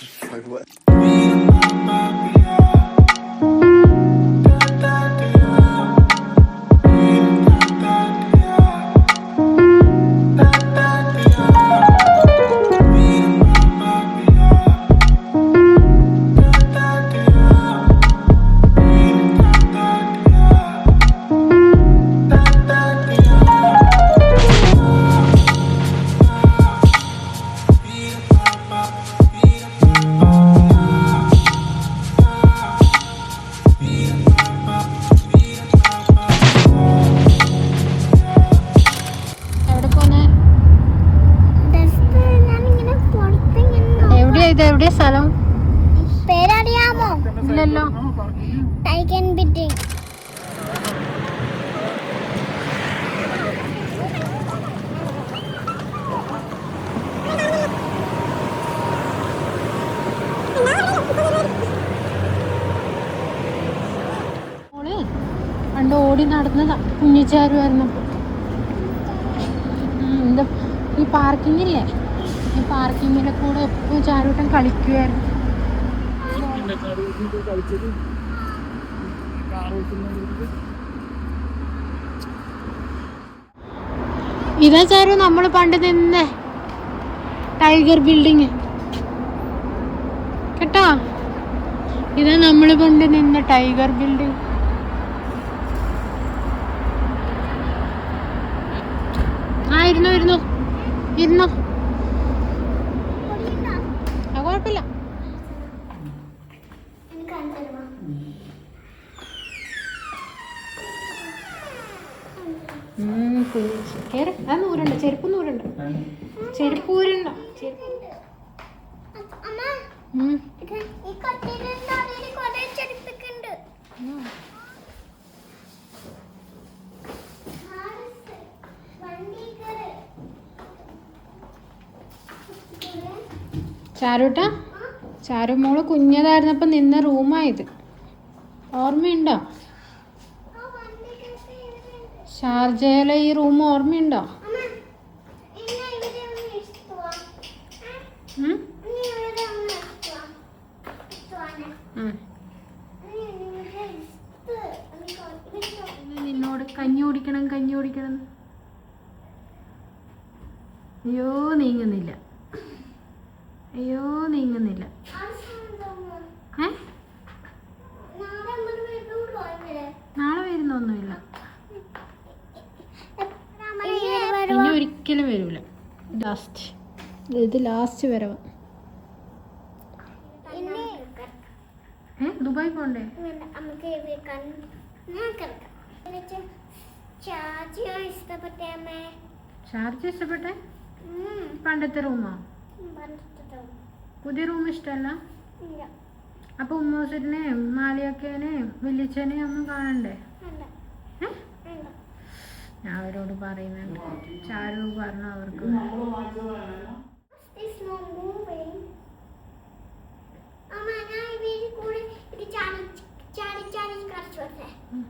so what? ഇത് എവിടെയാ സ്ഥലം? പേരറിയാമോ? ഇല്ലല്ലോ. ബിൽഡിംഗ് മോൾ പണ്ട് ഓടി നടന്നതാ കുഞ്ഞിച്ചാരുമായിരുന്നു എന്താ ഈ പാർക്കിങ്ങില്ലേ ഈ പാർക്കിങ്ങിലെ കൂടെ എപ്പോഴും ചാരൂട്ടം കളിക്കുമായിരുന്നു ഇതാ ചാരു നമ്മൾ പണ്ട് നിന്ന ടൈഗർ ബിൽഡിങ്. കേട്ടോ? ഇതാ നമ്മൾ പണ്ട് നിന്ന ടൈഗർ ബിൽഡിങ്. ആ ഇരുന്നു ഇരുന്നു. ഇരുന്നോ ആ കുഴപ്പമില്ല ഉം, കുഞ്ഞ് കേറ്. ചെരുപ്പ് നൂരുണ്ട് ചെരുപ്പ് ഊരുണ്ട. ചാരൂട്ടാ? ചാരു മോൾ കുഞ്ഞതായിരുന്നപ്പോ നിന്ന റൂമായത്. ഓർമ്മയുണ്ടോ? ഷാർജയിലെ ഈ റൂം ഓർമ്മയുണ്ടോ? നിന്നോട് കഞ്ഞി കുടിക്കണം കഞ്ഞി കുടിക്കണം. അയ്യോ നീങ്ങുന്നില്ല. അയ്യോ നീങ്ങുന്നില്ല. വരുന്നൊന്നുമില്ല ഇനി ഒരിക്കലും വരൂല. ലാസ്റ്റ് ഇത് ലാസ്റ്റ് വരവ്. ദുബായ് പോണ്ടേ? ചാർജ് ഇഷ്ടപ്പെട്ടെ പണ്ടത്തെ റൂമാ പുതിയ റൂം ഇഷ്ടമല്ല അപ്പൊ ഉമ്മൂസിനെ മാലിയക്കേനെയും വലിയച്ഛനെ ഒന്നും കാണണ്ടേ? ഞാൻ അവരോട് പറയുന്നുണ്ട്. ചാരു പറഞ്ഞു അവർക്ക്. Moving. അമ്മ ഞാൻ ഈ വീട്ടിൽ കൂടി ഇത് ചാടി ചാടി ചാടി കളിച്ചു വരട്ടെ ഉം.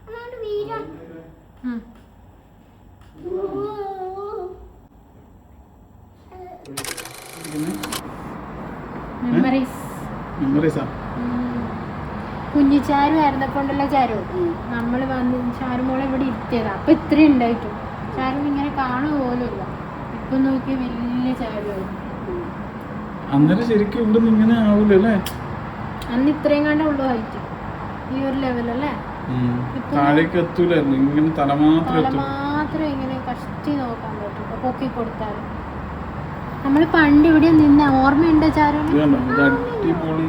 അമ്മ അവിടെ വീടാണ് ഉം. മെമ്മറീസ് മെമ്മറീസാ കുഞ്ഞി ആയിരുന്ന കൊണ്ടുള്ള ചാരു? നമ്മൾ വന്ന് ചാരു മോളെ ഇവിടെ ഇരുത്തിയതാ. അപ്പൊ ഇത്രയും ഉണ്ടായിട്ടും. ചാരു ഇങ്ങനെ കാണുക പോലും ഇപ്പൊ നോക്കിയ വലിയ ചാരു അന്നേരം ശരിക്കും ഇവിടെ നിന്ന് ഇങ്ങനെ ആവൂലല്ലേ അന്ന് ഇത്രയും കണ്ട ഉള്ളു ഹൈറ്റ്. ഈ ഒരു ലെവലല്ലേ താഴേക്ക് എത്തൂലായിരുന്നു ഇങ്ങനെ തല മാത്രം ഇങ്ങനെ കഷ്ടി നോക്കാൻ പറ്റും. പൊക്കി കൊടുത്താൽ നമ്മൾ പണ്ട് ഇവിടെ നിന്ന ഓർമ്മയുണ്ടോ ചാരു അടിപൊളി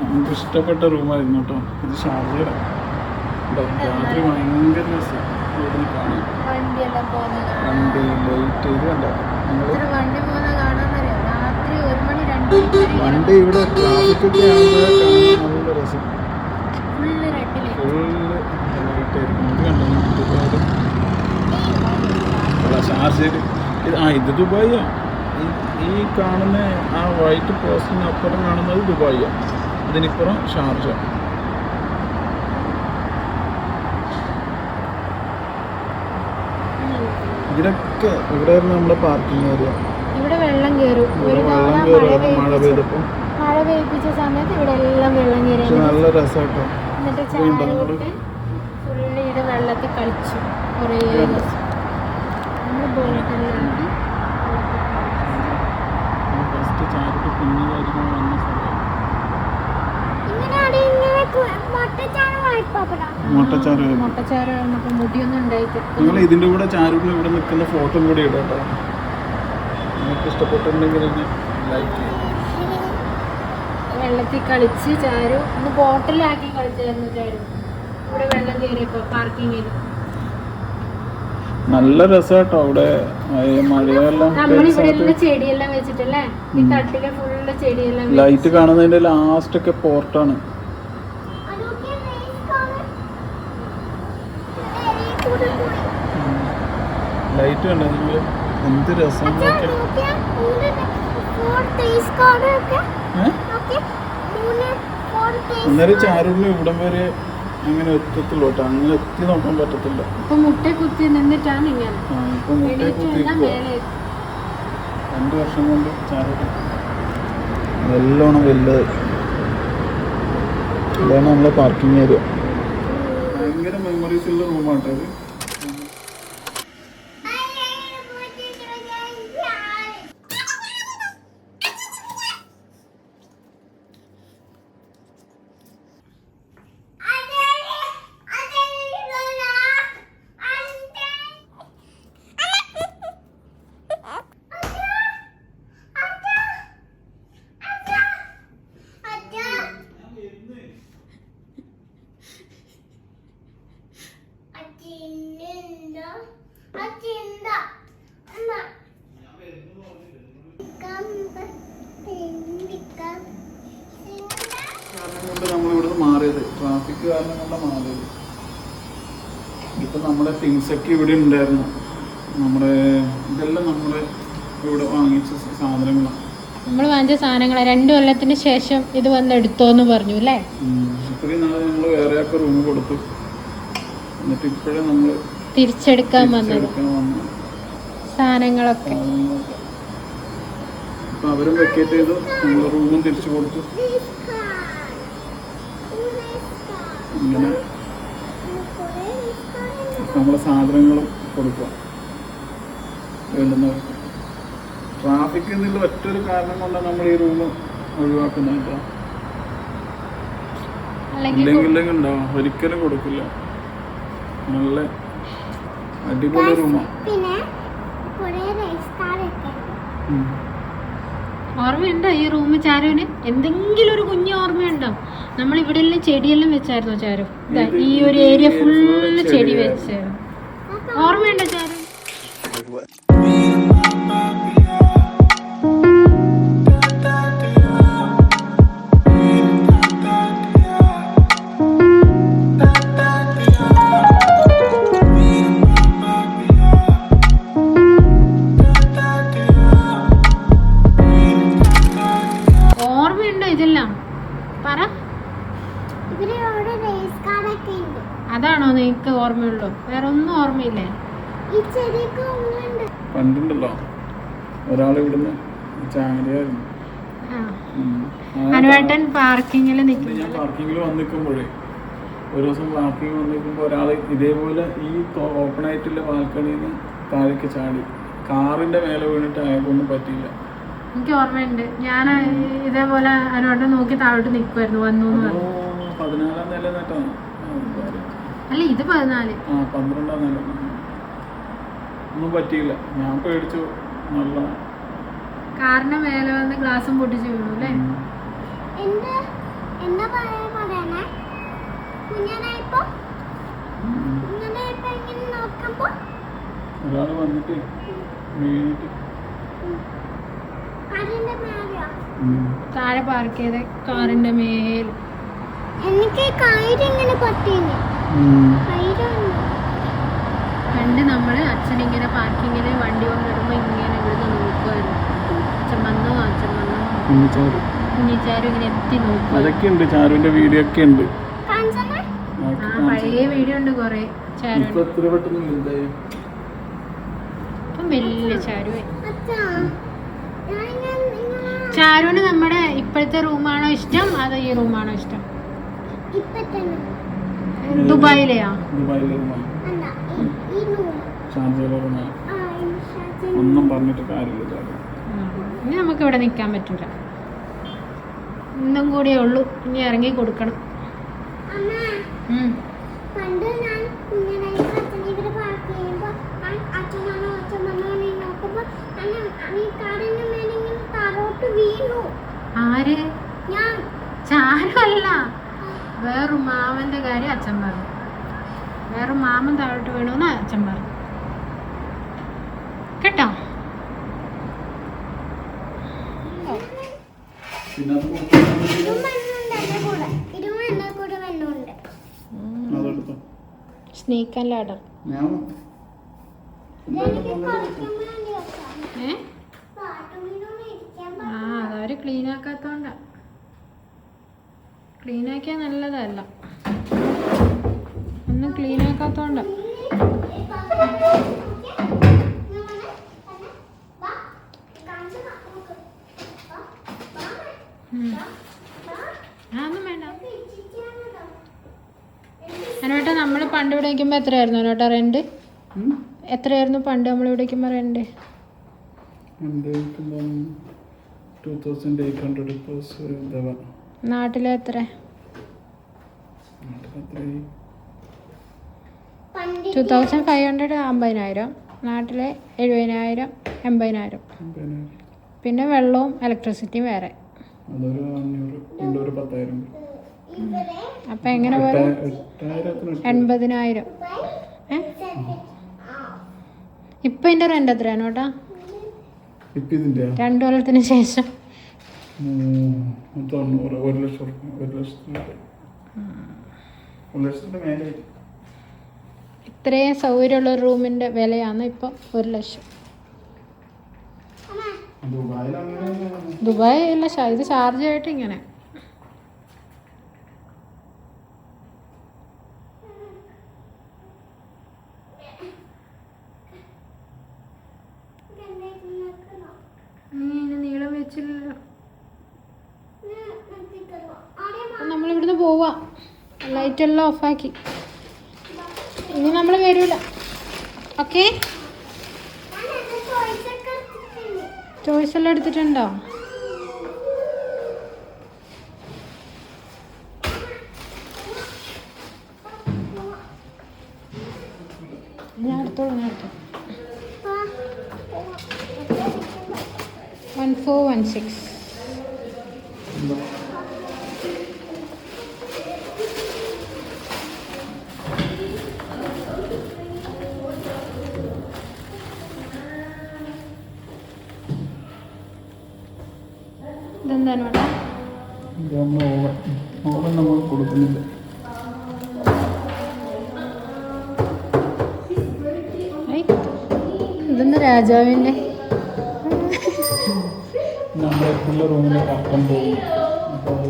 നമുക്ക് ഇഷ്ടപ്പെട്ട റൂമായിരുന്നു കേട്ടോ. ഇത് ഷാർജയുടെ രാത്രി ഭയങ്കര രസം. വണ്ടി ലൈറ്റ് ഇത് കണ്ടോ? വണ്ടി ഇവിടെ ട്രാഫിക് ഒക്കെ നല്ല രസം. ഫുള്ള് ഇത് കണ്ടോ? ദുബായിൽ അല്ല ഷാർജയിൽ ഇത് ആ ഇത് ദുബായിയാ. ഈ- കാണുന്ന ആ വൈറ്റ് പോസ്റ്റിന് അപ്പുറം കാണുന്നത് ദുബായിയാ. ഇതിനിപ്പുറം ഷാർജ ഇതിലൊക്കെ ഇവിടെ നമ്മുടെ പാർക്കിംഗ് ഏരിയ ഇവിടെ വെള്ളം കയറും വെള്ളം കയറും മഴ പെയ്തപ്പോ. മഴ പെയ്പ്പിച്ച സമയത്ത് ഇവിടെ എല്ലാം വെള്ളം കയറി നല്ല രസമായിട്ടോ എന്നിട്ട് നിങ്ങൾ? ഫുള്ള് ഇവിടെ വെള്ളത്തിൽ കളിച്ചു. കുറേ നമ്മൾ ബോട്ടിലാക്കി ഫസ്റ്റ് ചാരിട്ട് കാര്യങ്ങൾ വന്ന സ്ഥലം ഇങ്ങനെയാണ് ഇങ്ങനെ കു- മുട്ടച്ചാറ് മുട്ടച്ചാറ് മുടിയൊന്നും ഉണ്ടായിട്ട് നിങ്ങൾ ഇതിന്റെ കൂടെ ചാരുവിന് ഇവിടെ നിൽക്കുന്ന ഫോട്ടോ കൂടി ഇടാം നിങ്ങൾക്ക് ഇഷ്ടപ്പെട്ടിട്ടുണ്ടെങ്കിൽ ലൈക്ക് വെള്ളത്തിൽ കളിച്ച് ചാരു ഒന്ന് ബോട്ടിലാക്കി കളിച്ചായിരുന്നു ചാരു. ഇവിടെ വെള്ളം കയറിയപ്പോ പാർക്കിങ്ങിൽ നല്ല രസാട്ടോ അവിടെ മഴയെല്ലാം ചെടിയെല്ലാം വെച്ചിട്ടല്ലേ? ഈ തട്ടിലെ ഫുള്ള് ചെടിയെല്ലാം ലൈറ്റ് കാണുന്നതിന്റെ ലാസ്റ്റ് ഒക്കെ പോർട്ടാണ് അതൊക്കെ റേസ് കാണ് കൂടെ കൂടി ലൈറ്റ് കണ്ടോ നിങ്ങൾ എന്ത് രസം അന്നേരം ചാരുവിന് ഇവിടം വരെ അങ്ങനെ എത്തത്തുള്ളൂ കേട്ടോ. അങ്ങനെ എത്തി നോക്കാൻ പറ്റത്തില്ല. രണ്ടു മുട്ട കുത്തി നിന്നിട്ടാണ് ഇങ്ങനെ. ഇപ്പൊ. രണ്ട് വർഷം കൊണ്ട് നല്ലോണം വലുത്. ഇതാണ് നമ്മളെ പാർക്കിംഗ് ഏരിയ ഭയങ്കര മെമ്മറീസ് ഉള്ള റൂമാട്ടോ ഇത് കാരണം കൊണ്ട് നമ്മൾ ഇവിടുന്ന് മാറിയത് ട്രാഫിക് കാരണം കൊണ്ടാണ് മാറിയത് ഇപ്പൊ ഒക്കെ ഇവിടെ ഉണ്ടായിരുന്നു. നമ്മുടെ ഇതെല്ലാം നമ്മൾ ഇവിടെ വാങ്ങിച്ച സാധനങ്ങളാണ് നമ്മൾ വാങ്ങിച്ച സാധനങ്ങളെ. രണ്ടു കൊല്ലത്തിന് ശേഷം ഇത് വന്ന് എടുത്തോന്ന് പറഞ്ഞു അല്ലേ. ഇത്രയും നാളെ നമ്മൾ വേറെ ഒക്കെ റൂം കൊടുത്തു. എന്നിട്ട് ഇപ്പോഴേ നമ്മൾ തിരിച്ചെടുക്കാൻ വന്നത്. വന്നു. സാധനങ്ങളൊക്കെ. സാധനങ്ങളൊക്കെ. അവരും വെക്കേറ്റ് ചെയ്തു. നമ്മൾ റൂമും തിരിച്ചു കൊടുത്തു. ഇങ്ങനെ നമ്മളെ സാധനങ്ങളും കൊടുക്കുക. വേണ്ടുന്നവർക്ക്. ട്രാഫിക് എന്നുള്ള ഒറ്റൊരു കാരണം കൊണ്ടാണ് നമ്മൾ ഈ റൂം ഒഴിവാക്കുന്നില്ല ഇല്ലെങ്കിൽ ഉണ്ടാവും ഒരിക്കലും കൊടുക്കില്ല. നല്ല അടിപൊളി റൂമാണ് പിന്നെ കുറേ റേസ് കാർഡൊക്കെ ഓർമ്മയുണ്ടോ ഈ റൂമ് ചാരുവിന്? എന്തെങ്കിലും ഒരു കുഞ്ഞു ഓർമ്മയുണ്ടോ? നമ്മൾ ഇവിടെ എല്ലാം ചെടിയെല്ലാം വെച്ചായിരുന്നു ചാരു? ഈ ഒരു ഏരിയ ഫുള്ള് ചെടി വെച്ചായിരുന്നു ഓർമ്മയുണ്ടോ ചാരു? ഓർമ്മയുള്ളൂ. വേറെ ഒന്നും ഓർമ്മയില്ലേ പണ്ടുണ്ടല്ലോ. ഒരാൾ ഇവിടുന്ന്. ആ. അനുവേട്ടൻ പാർക്കിങ്ങിൽ നിൽക്കുന്നു ഞാൻ പാർക്കിങ്ങിൽ വന്ന് നിൽക്കുമ്പോഴേ ഒരു ദിവസം പാർക്കിംഗ് വന്ന് നിൽക്കുമ്പോൾ ഒരാൾ ഇതേപോലെ ഈ ഓപ്പൺ ആയിട്ടുള്ള ബാൽക്കണിയിൽ നിന്ന് താഴേക്ക് ചാടി. കാറിന്റെ മേലെ വീണിട്ട് അയാൾക്കൊന്നും പറ്റിയില്ല. എനിക്ക് ഓർമ്മയുണ്ട്. ഞാൻ ഇതേപോലെ അനുവേട്ടൻ നോക്കി താഴോട്ട് നിൽക്കുമായിരുന്നു വന്നു എന്ന് പറഞ്ഞു. പതിനാലാം നില എന്നിട്ടാണ് അല്ല ഇത് പതിനാല്. ആ പന്ത്രണ്ടാം നില. ഒന്നും പറ്റിയില്ല. ഞാൻ പേടിച്ചു. നല്ല കാറിന്റെ മേലെ വന്ന് ഗ്ലാസും പൊട്ടിച്ചു വീണു അല്ലേ? ഒരാൾ വന്നിട്ട് വീണിട്ട്. താഴെ പാർക്ക് ചെയ്ത കാറിന്റെ മേൽ എനിക്ക് ഇങ്ങനെ പറ്റീന് ഉം. കയറ് പണ്ട് നമ്മൾ അച്ഛനിങ്ങനെ പാർക്കിങ്ങിൽ വണ്ടി കൊണ്ടിടുമ്പോ ഇങ്ങനെ ഇവിടുന്ന് നോക്കുമായിരുന്നു അച്ഛൻ വന്നോ അച്ഛൻ വന്നോ. കുഞ്ഞിച്ചാരും ഇങ്ങനെ എത്തി നോക്കും അതൊക്കെ ഉണ്ട് ചാരുവിന്റെ വീഡിയോ ഒക്കെ ഉണ്ട് പഴയ വീഡിയോ ഉണ്ട് കൊറേ. ചാരു ഇപ്പം വലിയ ചാരുവിന് നമ്മുടെ ഇപ്പോഴത്തെ റൂമാണോ ഇഷ്ടം? അതോ ഈ റൂമാണോ ഇഷ്ടം? ദുബായിലെയാ? ദുബായിലെ ഷാർജയിലെ ഒന്നും പറഞ്ഞിട്ട് കാര്യമില്ല ഇനി നമുക്ക് ഇവിടെ നിൽക്കാൻ പറ്റൂല. ഇന്നും കൂടിയേ ഉള്ളൂ. ഇനി ഇറങ്ങി കൊടുക്കണം. ആര്? ഞാൻ. ചാരുമല്ല. വേറൊരു മാമന്റെ കാര്യം അച്ഛൻ പറഞ്ഞു. വേറെ മാമൻ താഴോട്ട് വീണൂന്ന് അച്ഛൻ പറഞ്ഞു. കേട്ടോ? സ്നേക്ക് ആൻഡ് ലാഡർ ആ അതവര് ക്ലീൻ ആക്കാത്തോണ്ടാ. ക്ലീൻ ആക്കിയാൽ നല്ലതല്ല. ഒന്നും ഉം. അതൊന്നും വേണ്ട. അതിനോട്ടാ നമ്മൾ പണ്ട് ഇവിടെ നിൽക്കുമ്പോൾ എത്രയായിരുന്നു? അനുവേട്ട റെന്റ് എത്രയായിരുന്നു പണ്ട് നമ്മൾ ഇവിടെ നിൽക്കുമ്പോൾ rent two thousand eight hundred plus ഇതാവാ നാട്ടിലെ എത്ര അത്രയും ടു തൗസൻഡ് ഫൈവ് ഹൺഡ്രഡ് അമ്പതിനായിരം നാട്ടിലെ എഴുപതിനായിരം എൺപതിനായിരം. പിന്നെ വെള്ളവും ഇലക്ട്രിസിറ്റിയും വേറെ. അപ്പൊ എങ്ങനെ വരും. എൺപതിനായിരം. ഏ ഇപ്പം എന്റെ റെന്റ് എത്രയാണ് കേട്ടോ? ഇപ്പൊ ഇതിന്റെ രണ്ട് കൊല്ലത്തിന് ശേഷം. തൊണ്ണൂറ് ഒരു ലക്ഷം ഒരു ലക്ഷത്തിന്റെ മേലെ. ഇത്രയും സൗകര്യമുള്ള ഒരു റൂമിന്റെ വിലയാണ് ഇപ്പം ഒരു ലക്ഷം. ദുബായ് അല്ല ഇത് ചാർജ് ആയിട്ട് ഇങ്ങനെ. നീ നീളം വെച്ചില്ലല്ലോ അപ്പം നമ്മളിവിടുന്ന് പോവാ. ലൈറ്റ് എല്ലാം ഓഫാക്കി ഇനി നമ്മൾ വരൂല. ഓക്കെ ചോയ്സ് എല്ലാം എടുത്തിട്ടുണ്ടോ? ഞാൻ എടുത്തോളൂ ഞാൻ എടുത്തോളൂ. വൺ ഫോർ വൺ സിക്സ് ഇതെന്താണ് നമ്മൾ ഓവൻ ഓവൻ നമ്മൾ കൊടുക്കുന്നില്ല. രാജാവിന്റെ? നമ്മുടെ റൂമിൽ പോകും അപ്പോൾ അത്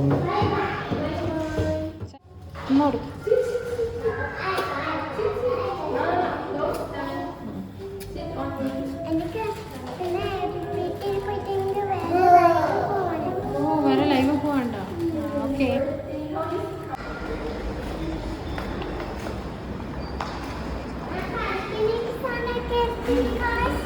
ഇങ്ങോട്ട് എനിക്ക് പിന്നെ വീട്ടിൽ പോയിട്ട് എനിക്ക് വേറെ പോകണം ഓ വേറെ ലൈവ് പോകണ്ട ഓക്കെ എനിക്ക് സാധനമൊക്കെ എടുത്തിട്ട് guys.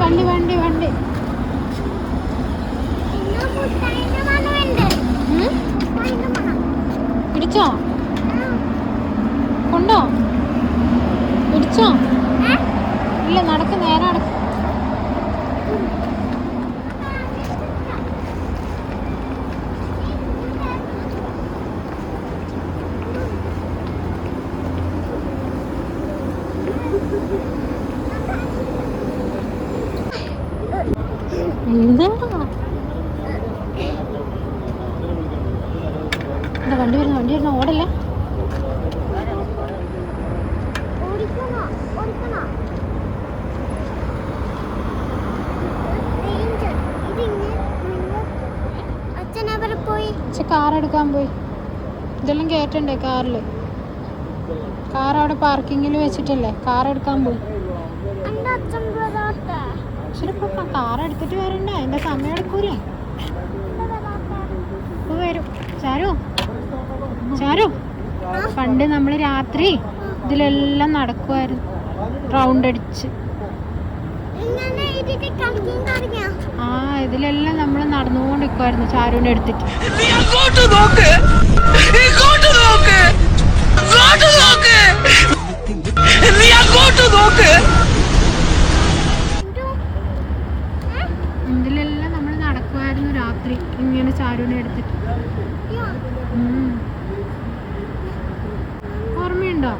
വണ്ടി വണ്ടി വണ്ടി ഇന്ന് മുട്ടായിന്റെ മണമുണ്ട്. ഉം? മുട്ടായിന്റെ മണം. പിടിച്ചോ ആ. കൊണ്ടോ പിടിച്ചോ ഏ? ഇല്ല നടക്ക് നേരെ നടക്ക് എന്താ എന്താ വണ്ടി വരുന്നു വണ്ടി വരുന്നു ഓടല്ലേ ഓടിക്കണോ? ഓടിക്കണോ? Danger. ഇതിങ്ങ് നിങ്ങൾ അച്ഛൻ അവിടെ പോയി പക്ഷെ കാർ എടുക്കാൻ പോയി കാറിൽ. കാറിൽ കാർ അവിടെ പാർക്കിങ്ങിൽ വെച്ചിട്ടല്ലേ? കാർ എടുക്കാൻ പോയി. ശരി കാർ എടുത്തിട്ട് വരണ്ട? എന്റെ സമയം എടുക്കൂലേ? എന്റെ വരാട്ടെ ഇപ്പൊ വരും. ചാരു ചാരു പണ്ട് നമ്മൾ രാത്രി ഇതിലെല്ലാം നടക്കുമായിരുന്നു റൗണ്ട് അടിച്ച്. ആ ഇതിലെല്ലാം നമ്മൾ നടന്നുകൊണ്ട് നിൽക്കുമായിരുന്നു ചാരുവിനെ എടുത്തിട്ട് നീ അങ്ങോട്ട് നോക്ക്. ഇങ്ങോട്ട് നോക്ക്. അങ്ങോട്ട് നോക്ക്. നീ അങ്ങോട്ട് നോക്ക്. ഇതിലെല്ലാം നമ്മൾ നടക്കുമായിരുന്നു രാത്രി ഇങ്ങനെ ചാരുവിനെ എടുത്തിട്ട്. ഓർമ്മയുണ്ടോ?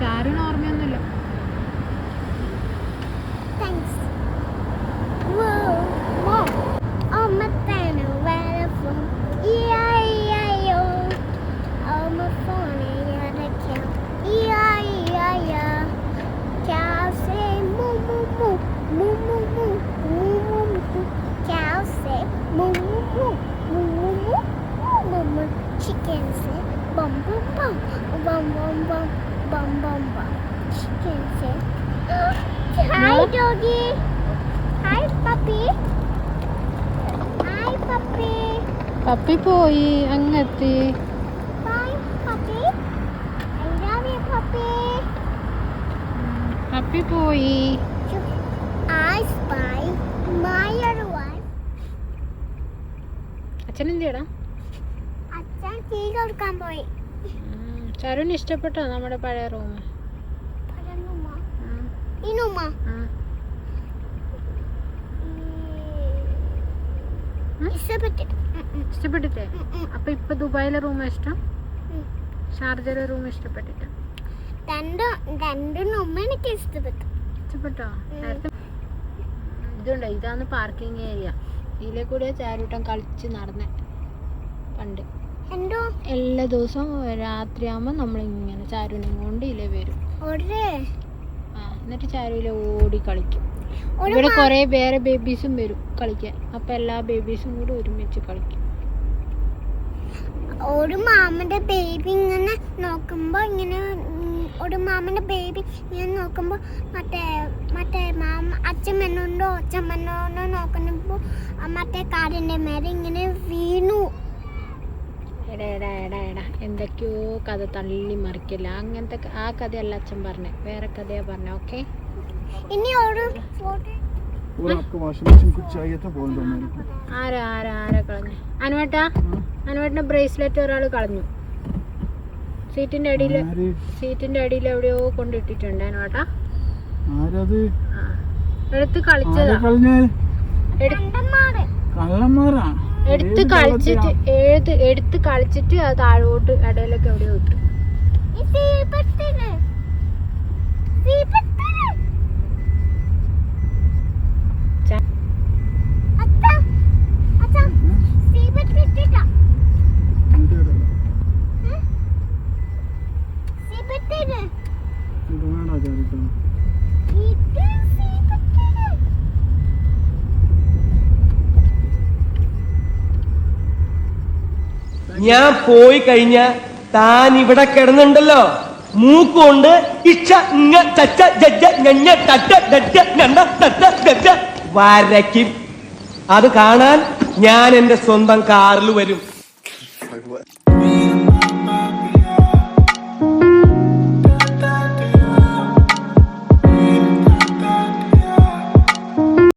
ഇല്ല പപ്പി പോയി അങ്ങെത്തി. പപ്പി. പോയി. അച്ഛൻ എന്തിയടാ ചെയ്യടാ അച്ഛൻ തീ കൊടുക്കാൻ പോയി. ചാരുവിന് ഇഷ്ടപ്പെട്ടോ നമ്മുടെ പഴയ റൂം? ഇഷ്ടപ്പെട്ടിട്ട്. ഉം. അപ്പൊ ഇപ്പൊ ദുബായിലെ റൂം ഇഷ്ടം. ഷാർജയിലെ റൂം ഇഷ്ടപ്പെട്ടിട്ട്. എനിക്ക് ഇഷ്ടപ്പെട്ടു. ഇഷ്ടപ്പെട്ടോ. ഇതുണ്ട്? ഇതാണ് പാർക്കിംഗ് ഏരിയ ഇതിലെ കൂടെ ചാരൂട്ടം കളിച്ച് നടന്നെ. പണ്ട്. എന്തോ? എല്ലാ ദിവസവും രാത്രിയാകുമ്പോൾ നമ്മളിങ്ങനെ ചാരുവിനെ കൊണ്ട് ഇതിലെ വരും. എന്നിട്ട് ചാരുവിൽ ഓടി കളിക്കും. ഇവിടെ കുറെ വേറെ ബേബീസും വരും കളിക്കാൻ. അപ്പൊ എല്ലാ ബേബീസും കൂടി ഒരുമിച്ച് കളിക്കും. ഒരു മാമന്റെ ബേബി ഇങ്ങനെ നോക്കുമ്പോ ഇങ്ങനെ ഒരു മാമന്റെ ബേബി ഇങ്ങനെ നോക്കുമ്പോ മറ്റേ മറ്റേ മാമ അച്ഛമ്മനോണ്ടോ അച്ഛൻ മണ്ണുണ്ടോ നോക്കുമ്പോ മറ്റേ കാടിന്റെ മേലെ ഇങ്ങനെ വീണു. എടാ എടാ എടാ എടാ എന്തൊക്കെയോ കഥ തള്ളി മറിക്കില്ല അങ്ങനത്തെ ആ കഥയല്ല അച്ഛൻ പറഞ്ഞേ. വേറെ കഥയാ പറഞ്ഞ ഓക്കെ? ആരാ കളഞ്ഞു? അനുവേട്ടാ അനുവേട്ടന്റെ ബ്രേസ്ലെറ്റ് ഒരാൾ കളഞ്ഞു. സീറ്റിന്റെ അടിയിൽ സീറ്റിന്റെ അടിയിൽ എവിടെയോ കൊണ്ടിട്ടിട്ടുണ്ട് അനുവേട്ടാ എടുത്ത് കളിച്ചതാ. കള്ളന്മാരാണ് എടുത്ത് ഏത് കളിച്ചിട്ട് ഏത് എടുത്ത് കളിച്ചിട്ട് അത് താഴോട്ട് ഇടയിലൊക്കെ എവിടെയോ ഇട്ടു. ഈ തീപ്പെട്ടിന് ഞാൻ പോയി കഴിഞ്ഞ താൻ ഇവിടെ കിടന്നുണ്ടല്ലോ. മൂക്കുകൊണ്ട് ചച്ച ഞഞ്ഞ വരയ്ക്കും. അത് കാണാൻ ഞാൻ എന്റെ സ്വന്തം കാറിൽ വരും.